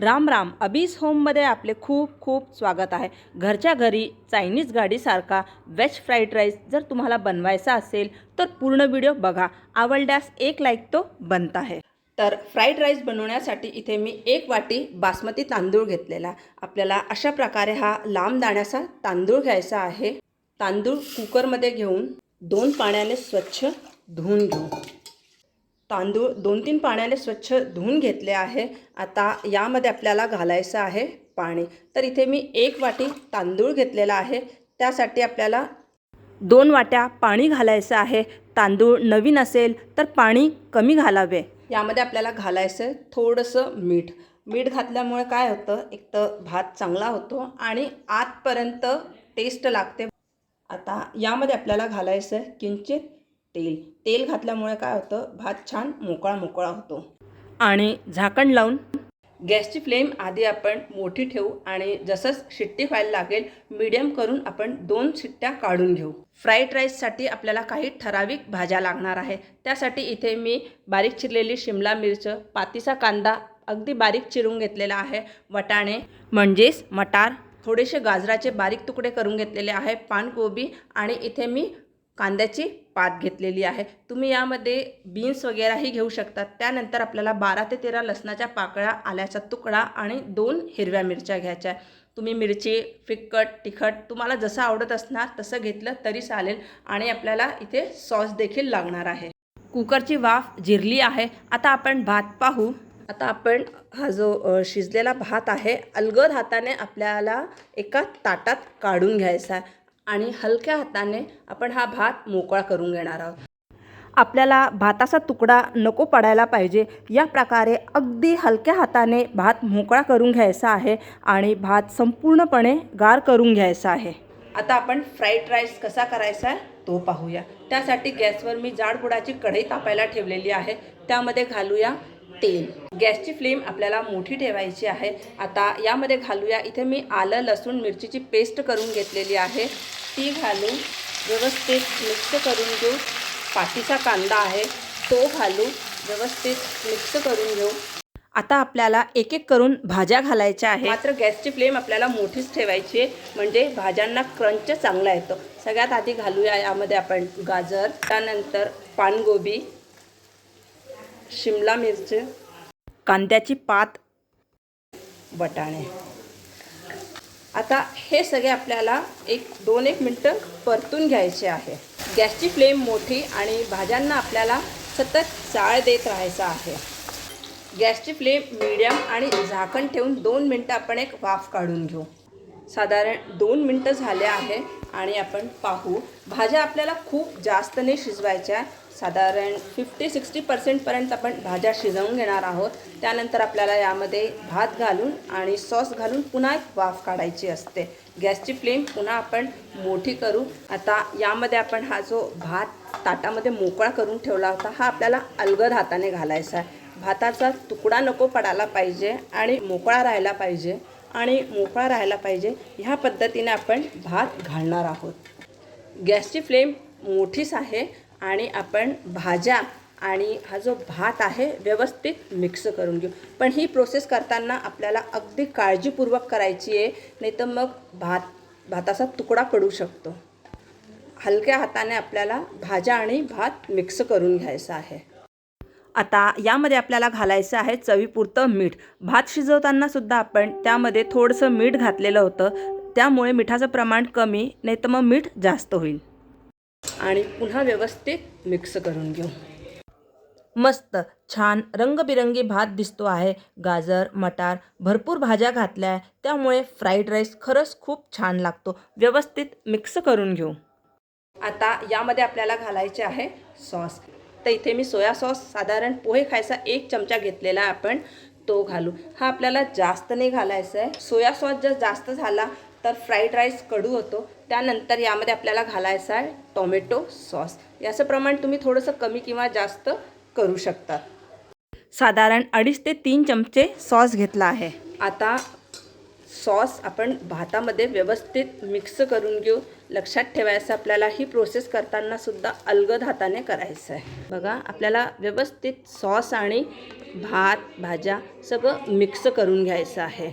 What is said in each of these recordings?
राम राम. अबीस होममध्ये आपले खूप खूप स्वागत आहे. घरच्या घरी चायनीज गाडीसारखा वेज फ्राईड राईस जर तुम्हाला बनवायचा असेल तर पूर्ण व्हिडिओ बघा. आवडल्यास एक लाईक तो बनत आहे. तर फ्राईड राईस बनवण्यासाठी इथे मी एक वाटी बासमती तांदूळ घेतलेला. आपल्याला अशा प्रकारे हा लांब दाण्याचा तांदूळ घ्यायचा आहे. तांदूळ कुकरमध्ये घेऊन दोन पाण्याने स्वच्छ धुवून घेऊ. तांदूळ दोन तीन पाण्याने स्वच्छ धुवून घेतले आहे. आता यामध्ये आपल्याला घालायचं आहे पाणी. तर इथे मी एक वाटी तांदूळ घेतलेला आहे. त्यासाठी आपल्याला दोन वाट्या पाणी घालायचं आहे. तांदूळ नवीन असेल तर पाणी कमी घालावे. यामध्ये आपल्याला घालायचं आहे थोडंसं मीठ. मीठ घातल्यामुळे काय होतं? एक तर भात चांगला होतो आणि आतपर्यंत टेस्ट लागते. आता यामध्ये आपल्याला घालायचं आहे किंचित तेल. तेल घातल्यामुळे काय होतं? भात छान मोकळा मोकळा होतो. आणि झाकण लावून गॅसची फ्लेम आधी आपण मोठी ठेवू आणि जसंच शिट्टी व्हायला लागेल मीडियम करून आपण दोन शिट्ट्या काढून घेऊ. फ्राईड राईससाठी आपल्याला काही ठराविक भाज्या लागणार आहे. त्यासाठी इथे मी बारीक चिरलेली शिमला मिरच पातीचा कांदा अगदी बारीक चिरून घेतलेला आहे वटाणे म्हणजेच मटार थोडेसे गाजराचे बारीक तुकडे करून घेतलेले आहे पानकोबी आणि इथे मी कांद्याची पात घेतलेली आहे. तुम्ही यामध्ये बीन्स वगैरेही घेऊ शकतात त्यानंतर आपल्याला बारा ते तेरा लसणाच्या पाकळ्या आल्याचा तुकडा आणि दोन हिरव्या मिरच्या घ्यायच्या तुम्ही मिरची फिक्कट तिखट तुम्हाला जसं आवडत असणार तसं घेतलं तरी चालेल आणि आपल्याला इथे सॉस देखील लागणार आहे. कुकरची वाफ जिरली आहे. आता आपण भात पाहू. आता आपण हा जो शिजलेला भात आहे अलगद हाताने आपल्याला एका ताटात काढून घ्यायचा आहे. आणि हलक्या हाताने आपण हा भात मोकळा करून घेणार आहोत. आपल्याला भाताचा तुकडा नको पडायला पाहिजे. या प्रकारे अगदी हलक्या हाताने भात मोकळा करून घ्यायचा आहे आणि भात संपूर्णपणे गार करून घ्यायचा आहे. आता आपण फ्राईड राईस कसा करायचा आहे तो पाहूया. त्यासाठी गॅसवर मी जाडबुडाची कढई तापायला ठेवलेली आहे. त्यामध्ये घालूया तेल गॅसची फ्लेम आपल्याला मोठी ठेवायची आहे. आता यामध्ये घालूया. इथे मी आलं लसूण मिरचीची पेस्ट करून घेतलेली आहे. ती घालून व्यवस्थित मिक्स करून घेऊ. पाठीचा कांदा आहे तो घालू व्यवस्थित मिक्स करून घेऊ. आता आपल्याला एक एक करून भाज्या घालायच्या आहे मात्र गॅसची फ्लेम आपल्याला मोठीच ठेवायची आहे. म्हणजे भाज्यांना क्रंच चांगला येतो. सगळ्यात आधी घालूया यामध्ये आपण गाजर. त्यानंतर पानगोबी. शिमला मिरची कांद्याची पात बटाणे. आता हे सगळे आपल्याला एक दोन एक मिनटं परतून घ्यायचे आहे. गॅसची फ्लेम मोठी आणि भाज्यांना आपल्याला सतत चाळ देत राहायचा आहे. गॅसची फ्लेम मीडियम आणि झाकण ठेवून दोन मिनटं आपण एक वाफ काढून घेऊ. साधारण दोन मिनटं झाले आहे आणि आपण पाहू. भाज्या आपल्याला खूप जास्त नाही शिजवायच्या साधारण फिफ्टी सिक्स्टी पर्सेंटपर्यंत आपण भाज्या शिजवून घेणार आहोत. त्यानंतर आपल्याला यामध्ये भात घालून आणि सॉस घालून पुन्हा एक वाफ काढायची असते. गॅसची फ्लेम पुन्हा आपण मोठी करू. आता यामध्ये आपण हा जो भात ताटामध्ये मोकळा करून ठेवला होता हा आपल्याला अलगद हाताने घालायचा आहे. भाताचा तुकडा नको पडायला पाहिजे आणि मोकळा राहायला पाहिजे आणि मोकळा राहायला पाहिजे ह्या पद्धतीने आपण भात घालणार आहोत. गॅसची फ्लेम मोठीच आहे. आणि आपण भाज्या आणि हा जो भात आहे व्यवस्थित मिक्स करून घेऊ. पण ही प्रोसेस करताना आपल्याला अगदी काळजीपूर्वक करायची आहे नाही तर मग भात भाताचा तुकडा पडू शकतो. हलक्या हाताने आपल्याला भाज्या आणि भात मिक्स करून घ्यायचा आहे. आता यामध्ये आपल्याला घालायचं आहे चवीपुरतं मीठ. भात शिजवताना सुद्धा आपण त्यामध्ये थोडंसं मीठ घातलेलं होतं. त्यामुळे मिठाचं प्रमाण कमी नाही तर मग मीठ जास्त होईल. आणि पुन्हा व्यवस्थित मिक्स करून घेऊ. मस्त छान रंगबिरंगी भात दिसतो आहे. गाजर मटार भरपूर भाज्या घातल्या आहे. त्यामुळे फ्राईड राईस खरंच खूप छान लागतो. व्यवस्थित मिक्स करून घेऊ. आता यामध्ये आपल्याला घालायचे आहे सॉस तर इथे मी सोया सॉस साधारण पोहे खायचा एक चमचा घेतलेला आहे आपण तो घालू. हा आपल्याला जास्त नाही घालायचा आहे. सोया सॉस जर जास्त झाला तर फ्राईड राईस कडू होतो. त्यानंतर यामध्ये आपल्याला घालायचा आहे टोमॅटो सॉस याचं प्रमाण तुम्ही थोडंसं कमी किंवा जास्त करू शकतात साधारण अडीच ते तीन चमचे सॉस घेतला आहे. आता सॉस आपण भातामध्ये व्यवस्थित मिक्स करून घेऊ. लक्षात ठेवायचं आपल्याला ही प्रोसेस करताना सुद्धा अलगद हाताने करायचं आहे. बघा आपल्याला व्यवस्थित सॉस आणि भात भाज्या सगळं मिक्स करून घ्यायचं आहे.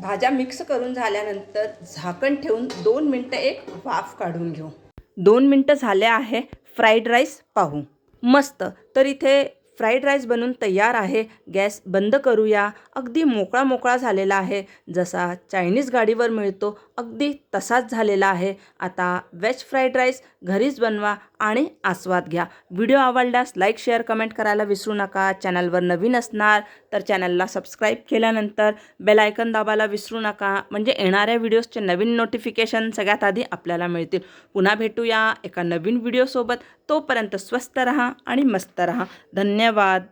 भाज्या मिक्स करून झाल्यानंतर झाकण ठेवून दोन मिनटं एक वाफ काढून घेऊ. दोन मिनटं झाले आहे फ्राईड राईस पाहू. मस्त. तर इथे फ्राईड राईस बनून तयार आहे. गॅस बंद करूया. अगदी मोकळा मोकळा झालेला आहे. जसा चायनीज गाडीवर मिळतो अगदी तसाच झालेला आहे. आता वेज फ्राईड राईस घरीच बनवा आणि आस्वाद घ्या. व्हिडिओ आवडल्यास लाईक शेअर कमेंट करायला विसरू नका. चॅनलवर नवीन असणार तर चॅनलला सबस्क्राईब केल्यानंतर बेलायकन दाबायला विसरू नका. म्हणजे येणाऱ्या व्हिडिओजचे नवीन नोटिफिकेशन सगळ्यात आधी आपल्याला मिळतील. पुन्हा भेटूया एका नवीन व्हिडिओसोबत. तोपर्यंत स्वस्त रहा आणि मस्त रहा. धन्यवाद. ధన్యవాద్